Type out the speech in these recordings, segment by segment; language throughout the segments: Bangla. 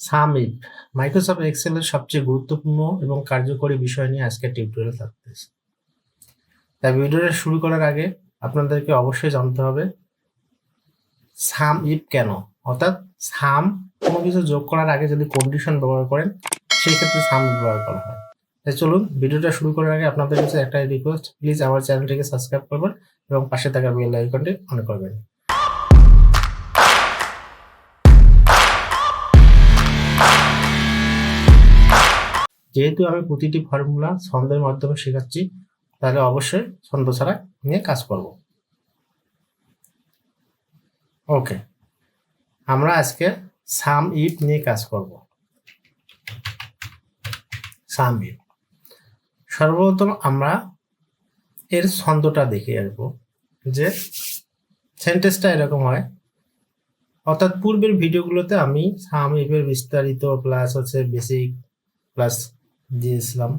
সামিট মাইক্রোসফট এক্সেলের সবচেয়ে গুরুত্বপূর্ণ এবং কার্যকরী বিষয় নিয়ে আজকে টিউটোরিয়াল থাকতেছে। তাই ভিডিওটা শুরু করার আগে আপনাদেরকে অবশ্যই জানতে হবে, সাম ইফ কেন? অর্থাৎ সাম কোনো কিছু যোগ করার আগে যদি কন্ডিশন ব্যবহার করেন, সেই ক্ষেত্রে সাম ব্যবহার করা হয়। তাই চলুন ভিডিওটা শুরু করার আগে আপনাদের কাছে একটা রিকোয়েস্ট প্লিজ আমার চ্যানেলটিকে সাবস্ক্রাইব করবেন এবং পাশে থাকা বেল আইকনটি অন করবেন। যেহেতু আমি প্রতিটি ফর্মুলা ছন্দের মাধ্যমে শেখাচ্ছি, তাহলে অবশ্যই ছন্দ ছাড়া নিয়ে কাজ করব। ওকে আমরা আজকে সাম ইফ নিয়ে কাজ করব। সাম ইফ সর্বপ্রথম আমরা এর ছন্দটা দেখে আসব, যে সেন্টেন্সটা এরকম হয়। অর্থাৎ পূর্বের ভিডিওগুলোতে আমি সাম ইফের বিস্তারিত প্লাস হচ্ছে বেসিক প্লাস দিয়েছিলাম।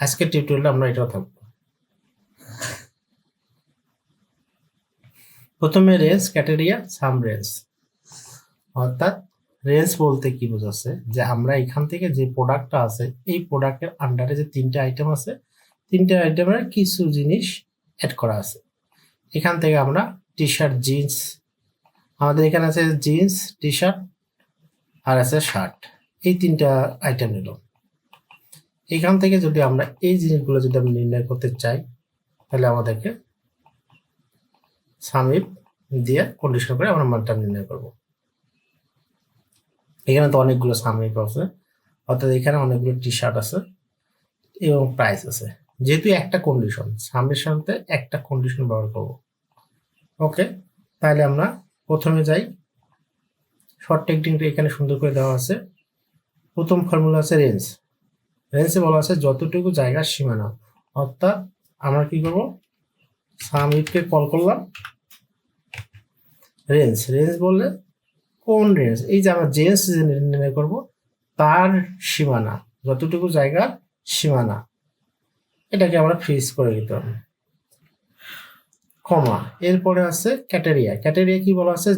আজকের টিউটোরিয়ালে আমরা এটাও থাকব। প্রথমে রেঞ্জ ক্যাটেরিয়া সাম রেঞ্জ অর্থাৎ রেঞ্জ বলতে কি বোঝাচ্ছে? যে আমরা এখান থেকে যে প্রোডাক্টটা আছে, এই প্রোডাক্টের আন্ডারে যে তিনটে আইটেম আছে, তিনটে আইটেমের কিছু জিনিস অ্যাড করা আছে। এখান থেকে আমরা টি শার্ট জিন্স আমাদের এখানে আছে জিন্স টি শার্ট আর আছে শার্ট এই তিনটা আইটেম নিল এখান থেকে যদি আমরা এই জিনিসগুলো যদি আমরা নির্ণয় করতে চাই, তাহলে আমাদেরকে সামিপ দিয়ে কন্ডিশন করে আমরা মানটা নির্ণয় করব। এখানে তো অনেকগুলো সামিপ আছে, অর্থাৎ এখানে অনেকগুলো টি শার্ট আছে এবং প্রাইস আছে। যেহেতু একটা কন্ডিশন সামের সাথে একটা কন্ডিশন ব্যবহার করব। ওকে তাহলে আমরা প্রথমে যাই। শর্ট টেকনিকটা এখানে সুন্দর করে দেওয়া আছে। প্রথম ফর্মুলা আছে রেঞ্জ রেঞ্জে বলা আছে, যতটুকু জায়গার সীমানা। অর্থাৎ আমরা কি করব? সামিটকে কল করলাম। রেঞ্জ রেঞ্জ বললে, কোন রেঞ্জ এই যে আমরা জেন্স নির্ণয় করব, তার সীমানা, যতটুকু জায়গার সীমানা। এটাকে আমরা ফ্রিজ করে দিতাম। কমা, এরপরে আছে ক্যাটেরিয়া। ক্যাটেরিয়া কি বলা আছে?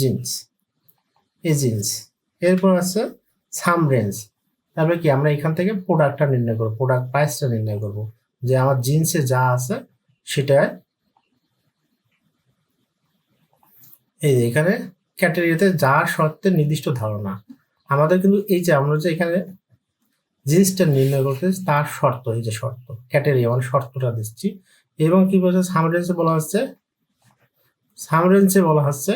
জিন্স এই জিন্স এরপর আছে সাম রেঞ্জ তারপরে কি আমরা এখান থেকে প্রোডাক্টটা নির্ণয় করব প্রোডাক্ট প্রাইসটা নির্ণয় করব। যে আমার জিন্সে যা আছে সেটা এই যে এখানে ক্যাটেরিয়াতে যার শর্তের নির্দিষ্ট ধারণা। আমাদের কিন্তু এই যে আমরা যে এখানে জিনিসটা নির্ণয় করতে তার শর্ত, এই যে শর্ত ক্যাটেরিয়া মানে শর্তটা দিচ্ছি। এবং কি বলছে, সামরেন্সে বলা হচ্ছে, সামরেন্সে বলা হচ্ছে,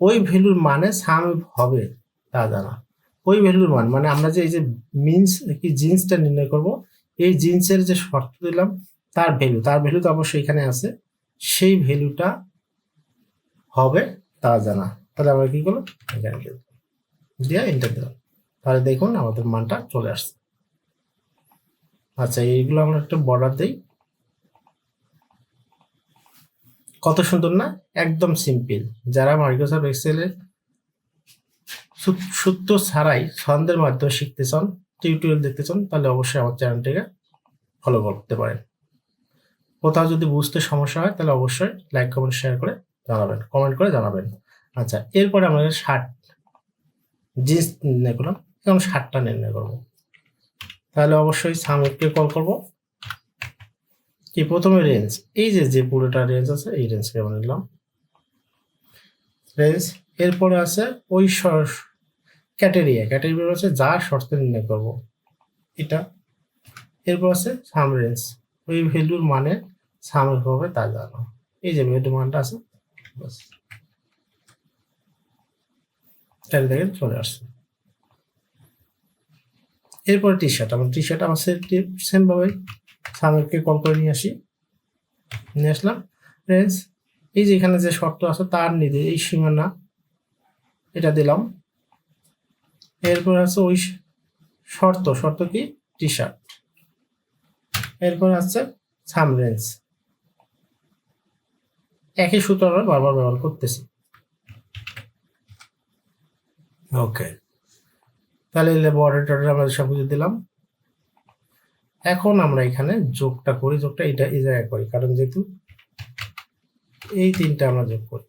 ওই ভ্যালুর মানে সাম হবে, তা জানা। ওই ভ্যালুর মান। মানে আমরা যে এই যে মিন্স কি জিন্সটা নির্ণয় করব, এই জিন্সের যে শর্ত দিলাম, তার ভ্যালু তার ভ্যালু তো অবশ্যই এখানে আছে। সেই ভ্যালুটা হবে তা জানা তাহলে আমরা কি করলাম? এখানে দিয়ে। এন্টার দিলাম। তাহলে দেখুন আমাদের মানটা চলে আসছে। আচ্ছা এইগুলো আমরা একটা বর্ডার দিই। কত সুন্দর না? একদম সিম্পল যারা মাইক্রোসফট এক্সেলের সূত্র ছাড়াই ছন্দের মাধ্যমে শিখতে চান টিউটোরিয়াল দেখতে চান, তাহলে অবশ্যই আমার চ্যানেলটিকে ফলো করতে পারেন। কোথাও যদি বুঝতে সমস্যা হয়, তাহলে অবশ্যই লাইক কমেন্ট শেয়ার করে জানাবেন কমেন্ট করে জানাবেন। আচ্ছা এরপরে আমাদের শার্ট জিন্স নির্ণয় করলাম, এখন শার্টটা নির্ণয় করব। তাহলে অবশ্যই সামিটকে কল করব। কি প্রথমে রেঞ্জ এই যে যে পুরোটা রেঞ্জ আছে, এই রেঞ্জকে আমরা নিলাম। রেঞ্জ এরপরে আছে ওই ক্যাটেরিয়া। ক্যাটেরিয়া হচ্ছে যা শর্তে নির্ণয় করব। এটা। এরপর আছে সাম রেঞ্জ। ওই ভ্যালুর মানে সামের হবে তা জানো। এই যে ভ্যালু মানটা আছে বাস তাহলে দেখেন চলে আসছে। এরপরে টি শার্ট আমার টি শার্ট আমার সেম ভাবে সামেরকে কল করে নিয়ে আসি। নিয়ে আসলাম। রেঞ্জ এই যে এখানে যে শর্ত আছে তার নিদে এই সীমানা এটা দিলাম। এরপর আছে ওই শর্ত শর্ত কি? টি শার্ট এরপর আছে সাম রেঞ্জ একই সূত্র আমরা বারবার ব্যবহার করতেছি। ওকে। তাহলে বর্ডার টর্ডার আমরা সব কিছু দিলাম। এখন আমরা এখানে যোগটা করি যোগটা এটা এই জায়গায় করি। কারণ যেহেতু এই তিনটা আমরা যোগ করি।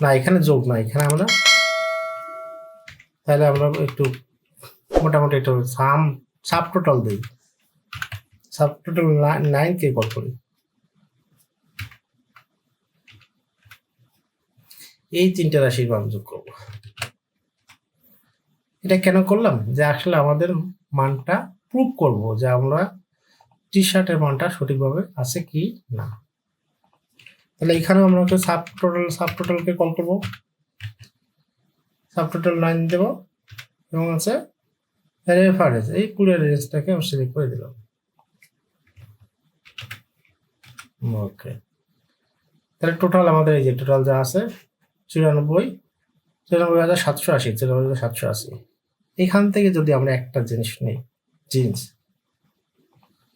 না, এখানে যোগ না, এখানে আমরা তাহলে আমরা একটু মোটামুটি একটু সাম সাব টোটাল দিই। সাব টোটাল নাইন কে কল করি। এই তিনটে রাশির মান যোগ করব। এটা কেন করলাম? যে আসলে আমাদের মানটা প্রুভ করব যে আমরা টি শার্টের মানটা সঠিকভাবে আছে কি না। তাহলে এখানেও আমরা একটা সাব টোটাল সাব টোটালকে কল করব। সাব টোটাল লাইন দেবো এবং আছে রেফারেন্স এই পুরো রেঞ্জটাকে আমি সিলেক্ট করে দিলাম। ওকে তাহলে টোটাল আমাদের এই যে টোটাল যা আছে, চুরানব্বই চুরানব্বই হাজার সাতশো আশি, চুরানব্বই হাজার সাতশো আশি। এখান থেকে যদি আমরা একটা জিনিস নিই জিন্স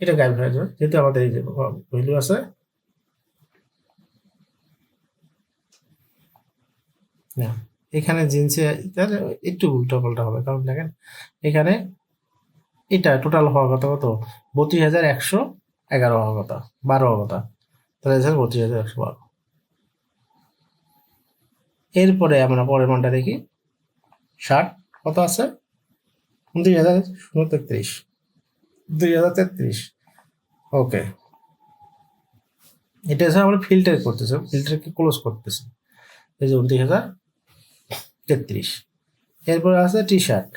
এটা গাইড হয়ে যেহেতু আমাদের এই যে ভ্যালু আছে না। এখানে জিন্সে একটু উল্টো পাল্টা হবে, কারণ দেখেন, এখানে এটা টোটাল হওয়ার কথা কত? বত্রিশ হাজার একশো এগারো হওয়ার কথা, বারো হওয়ার কথা। তাহলে স্যার বত্রিশ হাজার একশো বারো। এরপরে আমরা পরের মানটা দেখি। ষাট, কত আছে? দুই হাজার শূন্য তেত্রিশ। দুই হাজার তেত্রিশ। ওকে। এটা হচ্ছে আমরা ফিল্টার করতেছি ফিল্টারকে ক্লোজ করতেছি। এই যে উনত্রিশ হাজার তেত্রিশ। এরপরে আছে টি শার্ট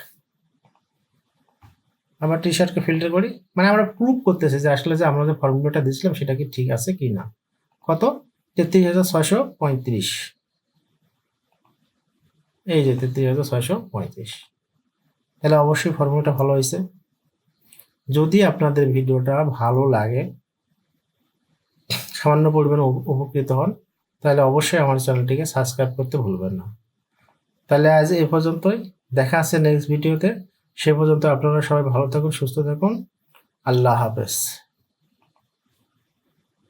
আবার টি শার্টকে ফিল্টার করি। মানে আমরা প্রুভ করতেছি যে আসলে যে আমরা যে ফর্মুলাটা দিয়েছিলাম, সেটা কি ঠিক আছে কি না। কত? তেত্রিশ হাজার ছয়শো পঁয়ত্রিশ। এই যে তেত্রিশ হাজার ছয়শো পঁয়ত্রিশ। তাহলে অবশ্যই ফর্মুলাটা ভালো হয়েছে। যদি আপনাদের ভিডিওটা ভালো লাগে, সামান্য পরিমাণ উপ- উপকৃত হন, তাহলে অবশ্যই আমার চ্যানেলটিকে সাবস্ক্রাইব করতে ভুলবেন না। তাহলে আজ এ পর্যন্তই। দেখা আছে নেক্সট ভিডিওতে সে পর্যন্ত আপনারা সবাই ভালো থাকুন, সুস্থ থাকুন। আল্লাহ হাফেজ।